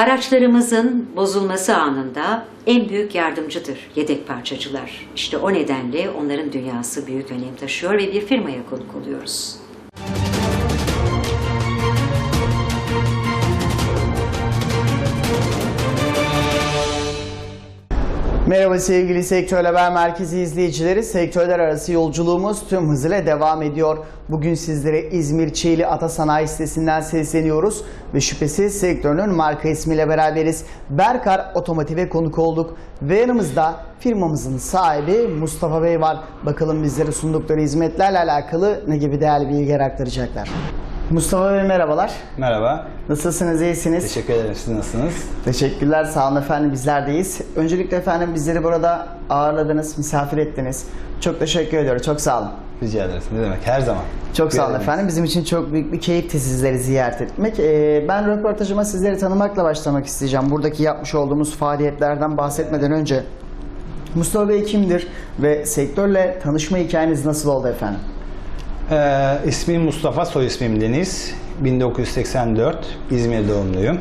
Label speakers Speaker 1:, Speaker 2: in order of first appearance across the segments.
Speaker 1: Araçlarımızın bozulması anında en büyük yardımcıdır yedek parçacılar. İşte o nedenle onların dünyası büyük önem taşıyor ve bir firmaya konuk oluyoruz.
Speaker 2: Merhaba sevgili Sektör Haber Merkezi izleyicileri. Sektörler arası yolculuğumuz tüm hızıyla devam ediyor. Bugün sizlere İzmir Çiğli Ata Sanayi sitesinden sesleniyoruz ve şüphesiz sektörünün marka ismiyle beraberiz. Berkar Otomotiv'e konuk olduk ve yanımızda firmamızın sahibi Mustafa Bey var. Bakalım bizlere sundukları hizmetlerle alakalı ne gibi değerli bilgiler aktaracaklar. Mustafa Bey merhabalar.
Speaker 3: Merhaba.
Speaker 2: Nasılsınız, iyisiniz?
Speaker 3: Teşekkür ederim. Siz nasılsınız?
Speaker 2: Teşekkürler, sağ olun efendim bizler deyiz. Öncelikle efendim bizleri burada ağırladınız, misafir ettiniz. Çok teşekkür ediyorum, çok sağ olun.
Speaker 3: Rica ederiz. Ne demek? Her zaman.
Speaker 2: Çok sağ olun efendim. Bizim için çok büyük bir keyifti sizleri ziyaret etmek. Ee, ben röportajıma sizleri tanımakla başlamak isteyeceğim. Buradaki yapmış olduğumuz faaliyetlerden bahsetmeden önce Mustafa Bey kimdir ve sektörle tanışma hikayeniz nasıl oldu efendim?
Speaker 3: Ee, ismim Mustafa, soy ismim Deniz. 1984, İzmir doğumluyum.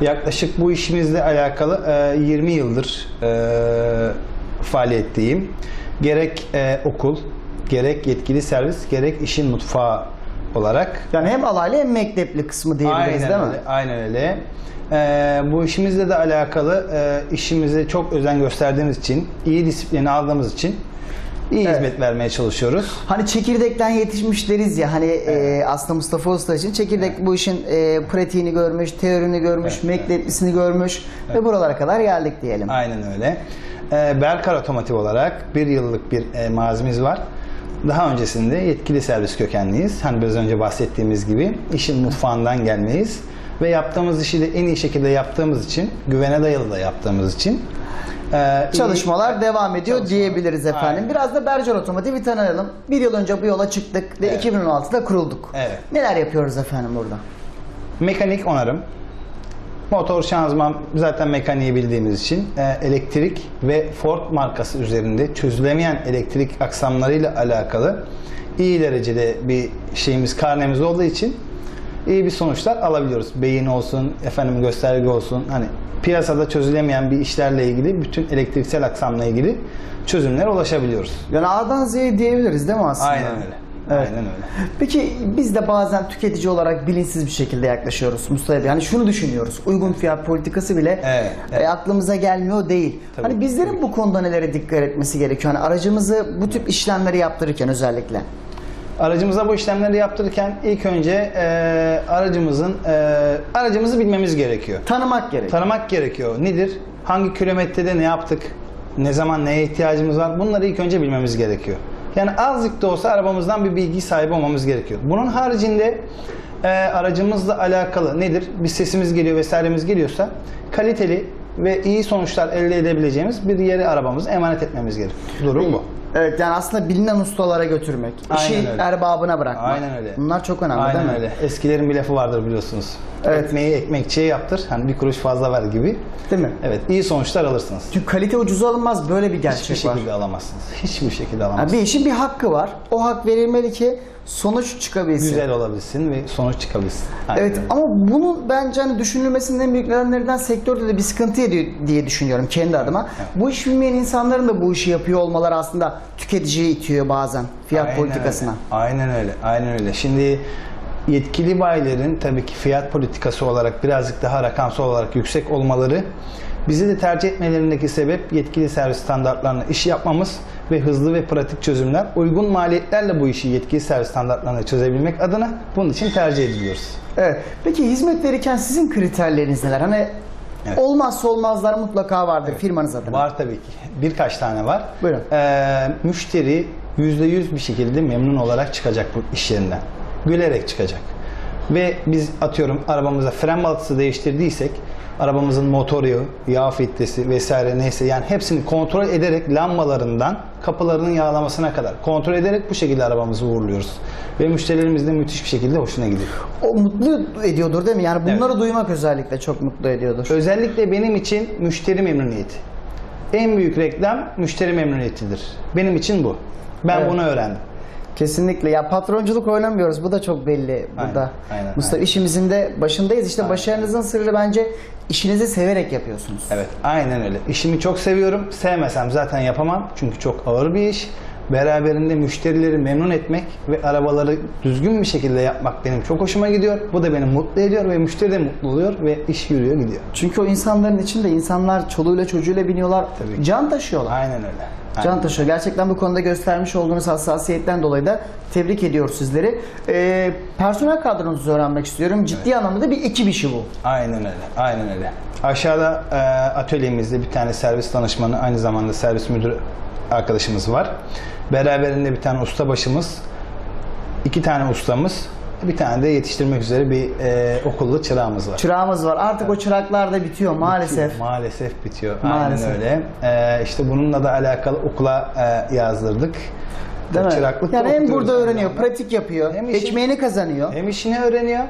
Speaker 3: Yaklaşık bu işimizle alakalı e, 20 yıldır e, faaliyetteyim. Gerek e, okul, gerek yetkili servis, gerek işin mutfağı olarak
Speaker 2: Yani hem alaylı hem mektepli kısmı diyebiliriz
Speaker 3: Aynen
Speaker 2: değil mi?
Speaker 3: öyle, aynen öyle. Ee, bu işimizle de alakalı e, işimize çok özen gösterdiğimiz için, iyi disiplini aldığımız için iyi
Speaker 2: Evet.
Speaker 3: hizmet vermeye çalışıyoruz.
Speaker 2: Hani çekirdekten yetişmiş deriz ya hani e, aslında Mustafa Usta için çekirdek bu işin e, pratiğini görmüş, teorini görmüş,
Speaker 3: Evet,
Speaker 2: mekteplisini görmüş ve buralara kadar geldik diyelim.
Speaker 3: Aynen öyle. Ee, Berkar Otomotiv olarak bir yıllık bir e, mazimiz var. Daha öncesinde yetkili servis kökenliyiz. Hani biraz önce bahsettiğimiz gibi işin mutfağından gelmeyiz. Ve yaptığımız işi de en iyi şekilde yaptığımız için, güvene dayalı da yaptığımız için e, iyi-
Speaker 2: Çalışmalar devam ediyor
Speaker 3: Çalışmalar.
Speaker 2: diyebiliriz efendim.
Speaker 3: Aynen.
Speaker 2: Biraz da Berger Otomotiv'i tanıyalım. Bir yıl önce bu yola çıktık ve
Speaker 3: Evet.
Speaker 2: 2016'da kurulduk.
Speaker 3: Evet.
Speaker 2: Neler yapıyoruz efendim burada?
Speaker 3: Mekanik onarım. Motor şanzıman zaten mekaniği bildiğimiz için e, elektrik ve Ford markası üzerinde çözülemeyen elektrik aksamlarıyla alakalı iyi derecede bir şeyimiz karnemiz olduğu için iyi bir sonuçlar alabiliyoruz. Beyin olsun, efendim gösterge olsun. Hani piyasada çözülemeyen bir işlerle ilgili bütün elektriksel aksamla ilgili çözümlere ulaşabiliyoruz.
Speaker 2: Yani A'dan Z'ye diyebiliriz değil mi aslında?
Speaker 3: Aynen öyle.
Speaker 2: Evet.
Speaker 3: Aynen öyle.
Speaker 2: Peki biz de bazen tüketici olarak bilinçsiz bir şekilde yaklaşıyoruz Mustafa Bey. Hani şunu düşünüyoruz. Uygun fiyat politikası bile
Speaker 3: Evet, evet.
Speaker 2: e, aklımıza gelmiyor değil.
Speaker 3: Tabii.
Speaker 2: Hani bizlerin bu konuda nelere dikkat etmesi gerekiyor? Hani aracımızı bu tip işlemleri yaptırırken özellikle.
Speaker 3: Aracımıza bu işlemleri yaptırırken ilk önce e, aracımızın e, aracımızı bilmemiz gerekiyor.
Speaker 2: Tanımak gerekiyor.
Speaker 3: Tanımak gerekiyor. Nedir? Hangi kilometrede ne yaptık? Ne zaman neye ihtiyacımız var? Bunları ilk önce bilmemiz gerekiyor. Yani azıcık da olsa arabamızdan bir bilgi sahibi olmamız gerekiyor. Bunun haricinde e, aracımızla alakalı nedir? Bir sesimiz geliyor vesairemiz geliyorsa kaliteli ve iyi sonuçlar elde edebileceğimiz bir yere arabamızı emanet etmemiz gerekiyor. Durum bu.
Speaker 2: Evet yani aslında bilinen ustalara götürmek. işi
Speaker 3: Aynen öyle.
Speaker 2: erbabına bırakmak.
Speaker 3: Aynen öyle.
Speaker 2: Bunlar çok önemli
Speaker 3: Aynen
Speaker 2: değil mi?
Speaker 3: öyle. Eskilerin bir lafı vardır biliyorsunuz.
Speaker 2: Evet.
Speaker 3: Ekmeği ekmekçiye yaptır. Hani bir kuruş fazla ver gibi.
Speaker 2: Değil mi?
Speaker 3: Evet. iyi sonuçlar alırsınız.
Speaker 2: Çünkü kalite ucuza alınmaz böyle bir gerçek
Speaker 3: Hiçbir
Speaker 2: var.
Speaker 3: şekilde alamazsınız. Hiçbir şekilde
Speaker 2: Yani
Speaker 3: alamazsınız.
Speaker 2: bir işin bir hakkı var. O hak verilmeli ki sonuç çıkabilsin.
Speaker 3: Güzel olabilsin ve sonuç çıkabilsin. Aynen
Speaker 2: Evet ama bunun bence hani düşünülmesinin en büyük nedenlerinden sektörde de bir sıkıntı ediyor diye düşünüyorum kendi adıma. Bu iş bilmeyen insanların da bu işi yapıyor olmaları aslında tüketiciyi itiyor bazen fiyat
Speaker 3: Aynen
Speaker 2: politikasına.
Speaker 3: Öyle. Aynen öyle. Aynen öyle. Şimdi yetkili bayilerin tabii ki fiyat politikası olarak birazcık daha rakamsal olarak yüksek olmaları bizi de tercih etmelerindeki sebep yetkili servis standartlarına iş yapmamız ve hızlı ve pratik çözümler uygun maliyetlerle bu işi yetkili servis standartlarına çözebilmek adına bunun için tercih ediliyoruz.
Speaker 2: Evet. Peki hizmet verirken sizin kriterleriniz neler? Hani
Speaker 3: Evet.
Speaker 2: olmazsa olmazlar mutlaka vardır firmanız adına.
Speaker 3: Var tabii ki. Birkaç tane var.
Speaker 2: Buyurun.
Speaker 3: Ee, müşteri %100 bir şekilde memnun olarak çıkacak bu iş yerinden. Gülerek çıkacak. Ve biz atıyorum arabamıza fren baltası değiştirdiysek arabamızın motor yağı, yağ filtresi vesaire neyse yani hepsini kontrol ederek lambalarından kapılarının yağlamasına kadar kontrol ederek bu şekilde arabamızı uğurluyoruz. Ve müşterilerimiz de müthiş bir şekilde hoşuna gidiyor.
Speaker 2: O mutlu ediyordur değil mi? Yani bunları duymak özellikle çok mutlu ediyordur.
Speaker 3: Özellikle benim için müşteri memnuniyeti. En büyük reklam müşteri memnuniyetidir. Benim için bu. Ben
Speaker 2: Evet.
Speaker 3: bunu öğrendim.
Speaker 2: Kesinlikle. Ya patronculuk oynamıyoruz. Bu da çok belli burada.
Speaker 3: aynen,
Speaker 2: Mustafa
Speaker 3: aynen.
Speaker 2: işimizin de başındayız. İşte başarınızın sırrı bence işinizi severek yapıyorsunuz.
Speaker 3: Evet, aynen öyle. İşimi çok seviyorum. Sevmesem zaten yapamam. Çünkü çok ağır bir iş. Beraberinde müşterileri memnun etmek ve arabaları düzgün bir şekilde yapmak benim çok hoşuma gidiyor. Bu da beni mutlu ediyor ve müşteri de mutlu oluyor ve iş yürüyor gidiyor.
Speaker 2: Çünkü o insanların içinde insanlar çoluğuyla çocuğuyla biniyorlar.
Speaker 3: Tabii ki.
Speaker 2: Can taşıyorlar.
Speaker 3: Aynen öyle. Aynen.
Speaker 2: Can taşıyor. Gerçekten bu konuda göstermiş olduğunuz hassasiyetten dolayı da tebrik ediyor sizleri. Ee, personel kadronuzu öğrenmek istiyorum. Ciddi anlamda da bir ekip işi bu.
Speaker 3: Aynen öyle. Aynen öyle. Aşağıda e, atölyemizde bir tane servis danışmanı, aynı zamanda servis müdürü arkadaşımız var. Beraberinde bir tane usta başımız, iki tane ustamız, bir tane de yetiştirmek üzere bir e, okullu çırağımız var.
Speaker 2: Çırağımız var. Artık o çıraklar da bitiyor maalesef.
Speaker 3: Maalesef bitiyor.
Speaker 2: Maalesef.
Speaker 3: Aynen öyle. Ee, işte bununla da alakalı okula e, yazdırdık.
Speaker 2: Değil mi?
Speaker 3: Çıraklıkta
Speaker 2: Yani hem burada öğreniyor,
Speaker 3: zamanda.
Speaker 2: pratik yapıyor,
Speaker 3: Hem işi-
Speaker 2: ekmeğini kazanıyor.
Speaker 3: Hem işini öğreniyor,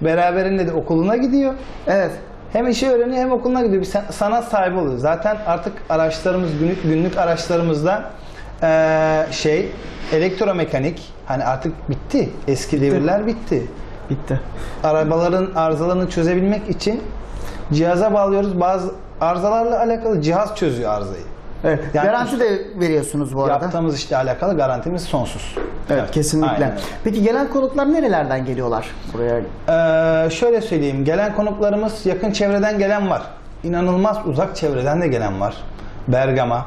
Speaker 3: beraberinde de okuluna gidiyor.
Speaker 2: Evet.
Speaker 3: Hem işi öğreniyor hem okuluna gidiyor. Bir san- sanat sahibi oluyor. Zaten artık araçlarımız, günlük, günlük araçlarımızda e, şey, elektromekanik, hani artık bitti. Eski devirler bitti.
Speaker 2: Bitti.
Speaker 3: Arabaların arızalarını çözebilmek için cihaza bağlıyoruz. Bazı arızalarla alakalı cihaz çözüyor arızayı.
Speaker 2: Evet.
Speaker 3: Yani
Speaker 2: Garanti de veriyorsunuz bu arada.
Speaker 3: Yaptığımız işle alakalı garantimiz sonsuz.
Speaker 2: Evet, kesinlikle.
Speaker 3: aynen.
Speaker 2: Peki gelen konuklar nerelerden geliyorlar buraya?
Speaker 3: Ee, şöyle söyleyeyim, gelen konuklarımız yakın çevreden gelen var. İnanılmaz uzak çevreden de gelen var. Bergama,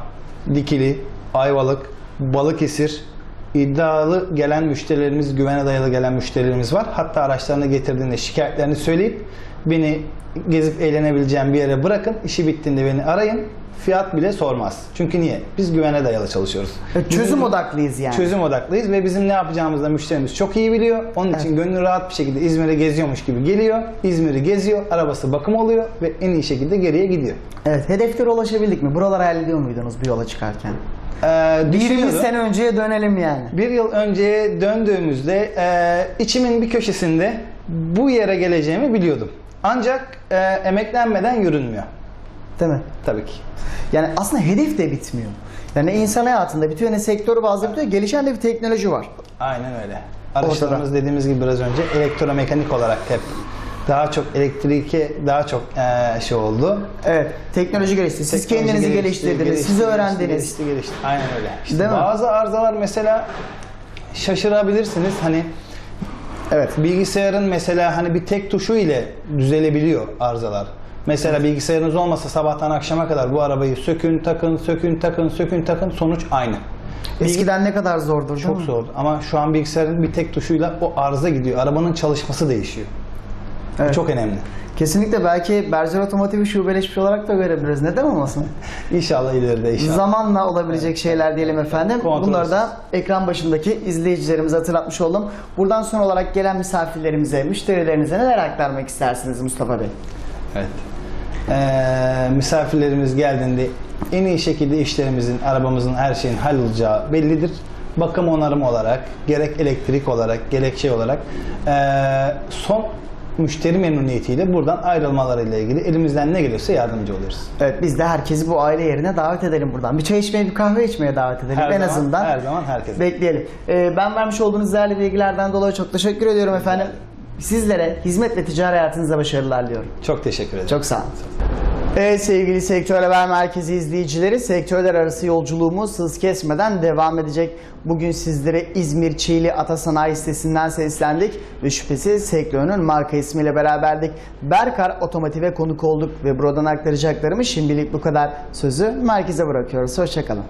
Speaker 3: Dikili, Ayvalık, Balıkesir, iddialı gelen müşterilerimiz, güvene dayalı gelen müşterilerimiz var. Hatta araçlarını getirdiğinde şikayetlerini söyleyip beni gezip eğlenebileceğim bir yere bırakın, işi bittiğinde beni arayın. Fiyat bile sormaz. Çünkü niye? Biz güvene dayalı çalışıyoruz.
Speaker 2: Evet, Çözüm
Speaker 3: Bizim-
Speaker 2: odaklıyız yani.
Speaker 3: Çözüm odaklıyız ve bizim ne yapacağımızı da müşterimiz çok iyi biliyor. Onun için gönlü rahat bir şekilde İzmir'e geziyormuş gibi geliyor. İzmir'i geziyor, arabası bakım oluyor ve en iyi şekilde geriye gidiyor.
Speaker 2: Evet, hedeflere ulaşabildik mi? Buraları hayal muydunuz bir yola çıkarken?
Speaker 3: Ee,
Speaker 2: 20
Speaker 3: düşünüyordum.
Speaker 2: sene önceye dönelim yani.
Speaker 3: Bir yıl önceye döndüğümüzde e, içimin bir köşesinde bu yere geleceğimi biliyordum. Ancak e, emeklenmeden yürünmüyor.
Speaker 2: Değil mi?
Speaker 3: Tabii ki.
Speaker 2: Yani aslında hedef de bitmiyor. Yani insan hayatında bitiyor, ne sektörü bazı bitiyor. Gelişen de bir teknoloji var.
Speaker 3: Aynen öyle. Araçlarımız dediğimiz gibi biraz önce elektromekanik olarak hep daha çok elektrike daha çok e, şey oldu.
Speaker 2: Evet, teknoloji gelişti. Siz
Speaker 3: Teknoloji
Speaker 2: kendinizi
Speaker 3: gelişti,
Speaker 2: geliştirdiniz,
Speaker 3: gelişti,
Speaker 2: siz öğrendiniz.
Speaker 3: Gelişti, gelişti. Aynen öyle. İşte
Speaker 2: Değil mi?
Speaker 3: bazı arızalar mesela şaşırabilirsiniz. Hani
Speaker 2: Evet.
Speaker 3: bilgisayarın mesela hani bir tek tuşu ile düzelebiliyor arızalar. Mesela bilgisayarınız olmasa sabahtan akşama kadar bu arabayı sökün, takın, sökün, takın, sökün, takın sonuç aynı.
Speaker 2: Eskiden ne kadar zordur değil
Speaker 3: Çok
Speaker 2: mi?
Speaker 3: zor ama şu an bilgisayarın bir tek tuşuyla o arıza gidiyor. Arabanın çalışması değişiyor. Bu
Speaker 2: Evet.
Speaker 3: çok önemli.
Speaker 2: Kesinlikle belki Berger Otomotiv'i şubeleşmiş olarak da görebiliriz. Neden olmasın?
Speaker 3: İnşallah ileride inşallah.
Speaker 2: Zamanla olabilecek şeyler diyelim efendim. Bunları da ekran başındaki izleyicilerimize hatırlatmış oldum. Buradan son olarak gelen misafirlerimize, müşterilerinize neler aktarmak istersiniz Mustafa Bey?
Speaker 3: Evet. Ee, misafirlerimiz geldiğinde en iyi şekilde işlerimizin, arabamızın her şeyin hallolacağı bellidir. Bakım onarım olarak, gerek elektrik olarak, gerek şey olarak ee, son müşteri memnuniyetiyle buradan ayrılmalarıyla ilgili elimizden ne geliyorsa yardımcı oluyoruz.
Speaker 2: Evet biz de herkesi bu aile yerine davet edelim buradan. Bir çay içmeye, bir kahve içmeye davet edelim
Speaker 3: Her
Speaker 2: en
Speaker 3: zaman-
Speaker 2: azından.
Speaker 3: her zaman herkese.
Speaker 2: Bekleyelim. Ee, ben vermiş olduğunuz değerli bilgilerden dolayı çok teşekkür ediyorum efendim. Sizlere hizmet ve ticari hayatınızda başarılar diliyorum.
Speaker 3: Çok teşekkür ederim.
Speaker 2: Çok sağ olun. Evet sevgili Sektör Haber Merkezi izleyicileri, sektörler arası yolculuğumuz hız kesmeden devam edecek. Bugün sizlere İzmir Çiğli Atasanayi sitesinden seslendik ve şüphesiz sektörünün marka ismiyle beraberdik. Berkar Otomotiv'e konuk olduk ve buradan aktaracaklarımız şimdilik bu kadar. Sözü merkeze bırakıyoruz. Hoşçakalın.